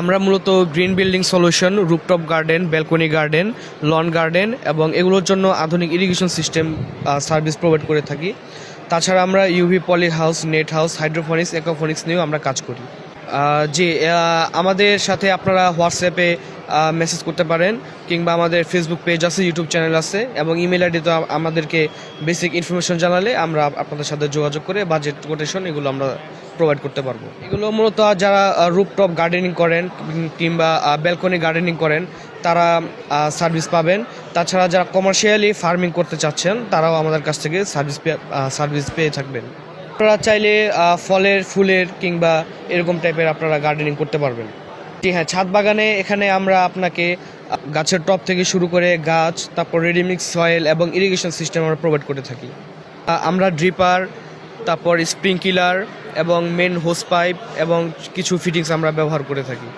আমরা মূলত green building solution rooftop garden, balcony garden, lawn garden এবং এগুলোর জন্য আধুনিক ইরিগেশন সিস্টেম সার্ভিস প্রোভাইড করে থাকি। তাছাড়া আমরা UV, poly house, net house, hydroponics aquaponics নিয়েও আমরা কাজ করি। জি আমাদের সাথে আপনারা হোয়াটসঅ্যাপে মেসেজ করতে পারেন, কিংবা আমাদের ফেসবুক পেজ আছে ইউটিউব চ্যানেল আছে, এবং ইমেল আইডিতে আমাদেরকে বেসিক ইনফরমেশন জানালে আমরা আপনাদের সাথে যোগাযোগ করে বাজেট কোটেশন এগুলো আমরা প্রোভাইড করতে পারব। এগুলো মূলত যারা রুপটপ গার্ডেনিং করেন কিংবা ব্যালকনি গার্ডেনিং করেন, তারা সার্ভিস পাবেন। তাছাড়া যারা কমার্শিয়ালি ফার্মিং করতে চাচ্ছেন, তারাও আমাদের কাছ থেকে সার্ভিস সার্ভিস পেয়ে থাকবেন। আপনারা চাইলে ফলের, ফুলের কিংবা এরকম টাইপের আপনারা গার্ডেনিং করতে পারবেন। জি হ্যাঁ ছাদ বাগানে এখানে আমরা আপনাকে গাছের টপ থেকে শুরু করে গাছ, তারপর রেডিমিক্স সয়েল এবং ইরিগেশন সিস্টেম আমরা প্রোভাইড করে থাকি। আমরা ড্রিপার তারপর স্প্রিংকিলার এবং মেন হোস পাইপ এবং কিছু ফিটিংস আমরা ব্যবহার করে থাকি।